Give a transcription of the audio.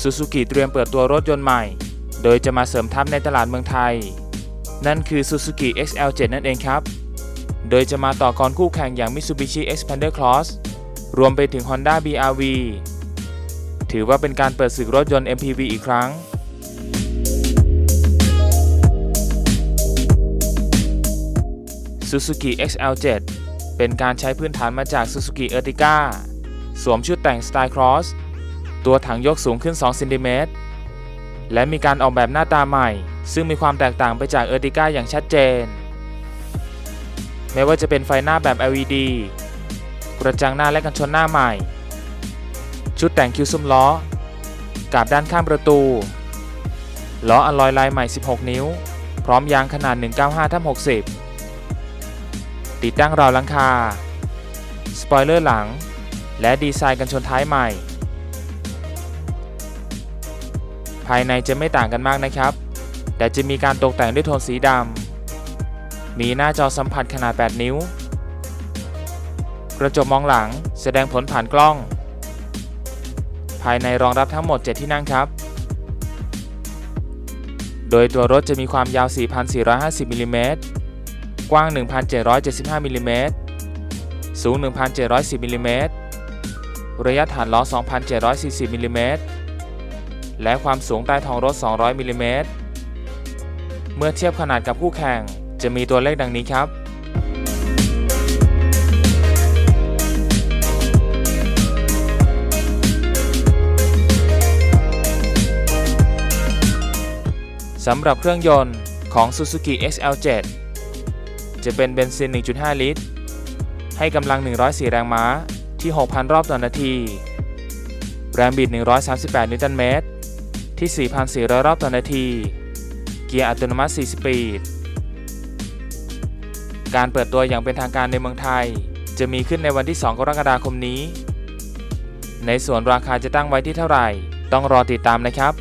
ซูซูกิเตรียมเปิดตัวรถยนต์ใหม่ โดยจะมาเสริมทัพในตลาดเมืองไทย นั่นคือ Suzuki XL7 นั่นเองครับ โดยจะมาต่อกรคู่แข่งอย่าง Mitsubishi Xpander Cross รวมไปถึง Honda BRV ถือว่าเป็นการเปิดศึกรถยนต์ MPV อีกครั้ง Suzuki XL7 เป็นการใช้พื้นฐานมาจาก Suzuki Ertiga สวมชุดแต่งสไตล์ Cross ตัวถังยกสูงขึ้น2เซนติเมตร และมีการออกแบบหน้าตาใหม่ ซึ่งมีความแตกต่างไปจาก Ertiga อย่างชัดเจน ไม่ว่าจะเป็นไฟหน้าแบบ LED กระจังหน้าและกันชนหน้าใหม่ ชุดแต่งคิ้วซุ้มล้อกาบด้านข้างประตู ล้ออลลอยลายใหม่ 16 นิ้ว พร้อมยางขนาด 195ทับ60 ติดตั้งราวหลังคา สปอยเลอร์หลัง และดีไซน์กันชนท้ายใหม่ ภายในจะไม่ต่างกันมากนะครับ แต่จะมีการตกแต่งด้วยโทนสีดำ มีหน้าจอสัมผัสขนาด 8 นิ้ว กระจกมองหลังแสดงผลผ่านกล้อง ภายในรองรับทั้งหมด 7 ที่นั่งครับ โดยตัวรถจะมีความยาว 4,450มิลลิเมตรกว้าง 1,775มิลลิเมตรสูง 1,710มิลลิเมตรระยะฐานล้อ 2,740มิลลิเมตร และความสูงใต้ท้องรถ 200มิลลิเมตรเมื่อเทียบขนาดกับคู่แข่ง จะมีตัวเลขดังนี้ครับ สำหรับเครื่องยนต์ของ Suzuki XL7 จะเป็นเบนซิน 1.5 ลิตร ให้กำลัง 104 แรงม้าที่ 6,000 รอบต่อนาที แรงบิด 138 นิวตันเมตร ที่ 4,400 รอบต่อนาที เกียร์อัตโนมัติ 4 สปีด การเปิดตัวอย่างเป็นทางการในเมืองไทย จะมีขึ้นในวันที่ 2 กรกฎาคมนี้ ในส่วนราคาจะตั้งไว้ที่เท่าไหร่ ต้องรอติดตามนะครับ